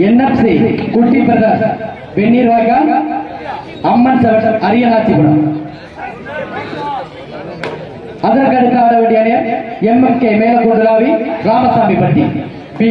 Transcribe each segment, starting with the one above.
NFC குட்டி brother வெந்நீர் வாய்க்கால் அம்மன் சவட்டம் அரியநாச்சிபுரம் அதற்கு அடுத்து ஆட வேண்டிய அணியர் எம்எம்கே மேலக்கூடுலாவி ராமசாமி பட்டி பி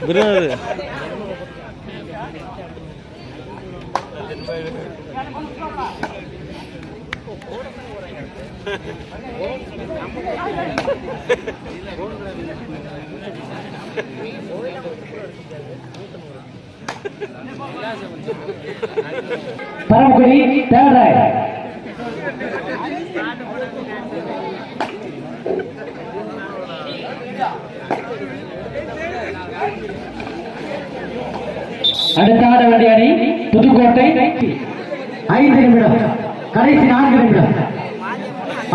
குருநாதர் பரமக்குடி தேர்ட் அடுத்த ஆட வேண்டிய அணி புதுக்கோட்டை. ஐந்து நிமிடம். கடைசி நான்கு நிமிடம்.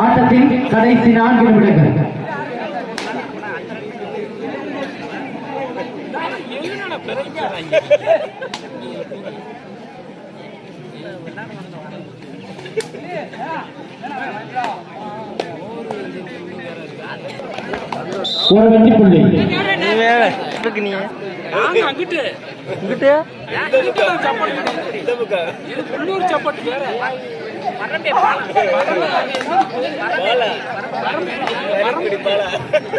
ஆட்டத்தின் கடைசி நான்கு நிமிடங்கள். ஒரு வெற்றி புள்ளி இருக்கு நீ? அங்கிட்டு. இங்கிட்டு? வேற. மரம்பே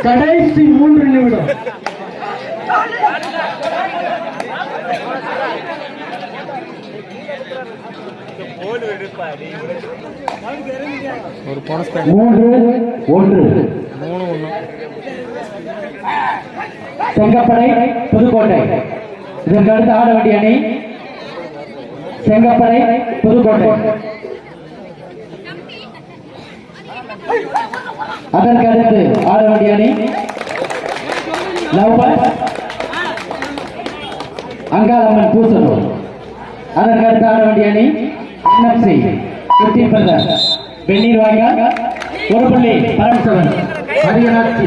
கடைசி மூன்று நிமிடம். ஒரு போனஸ் மூன்று ஒன்று. மூணு ஒன்று செங்கப்படை புதுக்கோட்டை. இதற்கு அடுத்து ஆட வேண்டிய அணி செங்கப்படை புதுக்கோட்டை. அதற்கு அடுத்து ஆட வேண்டிய அணி லவ்பர்ஸ் அங்காளம்மன் பூசலூர். அதற்கு அடுத்து ஆட வேண்டிய அணி என்எஃப்சி குட்டி பிரதர் வெந்நீர் வாங்க ஒரு புள்ளி பரமசவன். அரியநாச்சி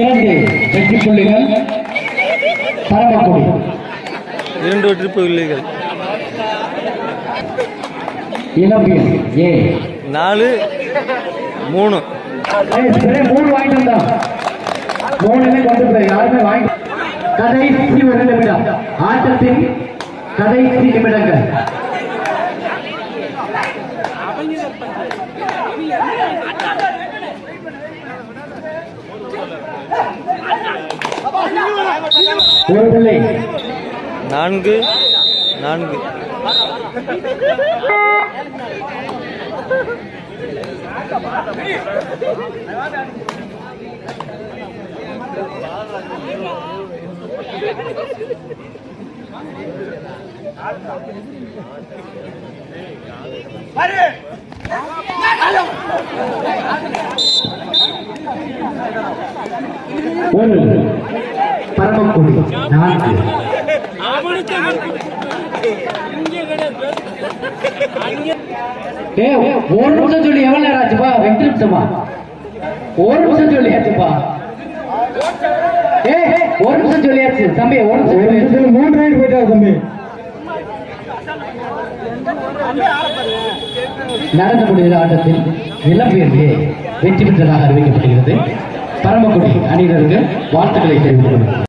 இரண்டு வெற்றி புள்ளிகள். பரமக்குடி இரண்டு ட்ரிப்பு இல்லைகள் இளம்பியல் ஏ. நாலு மூணு. மூணு வாங்கிட்டு வந்தா. மூணுமே கொண்டு யாருமே வாங்கி கடைசி ஒரு நிமிடம். ஆட்டத்தின் கடைசி நிமிடங்கள். ஒரு நான்கு நான்கு. ஒரு பரமக்குடி. நான்கு ஒரு நிமிஷம் சொல்லி எவ்வளவு நேரம் ஆச்சுப்பா ரெண்டு நிமிஷமா? ஒரு நிமிஷம் சொல்லியாச்சுப்பா ஏ ஒரு நிமிஷம் சொல்லியாச்சு தம்பி ஒரு நிமிஷம் மூணு ரைடு போயிட்டா தம்பி. நடந்து முடிந்த ஆட்டத்தில் இளம்பெயர்வே வெற்றி பெற்றதாக அறிவிக்கப்படுகிறது பரமக்குடி அணியினருக்கு வாழ்த்துக்களை தெரிவித்துக் கொள்கிறேன்.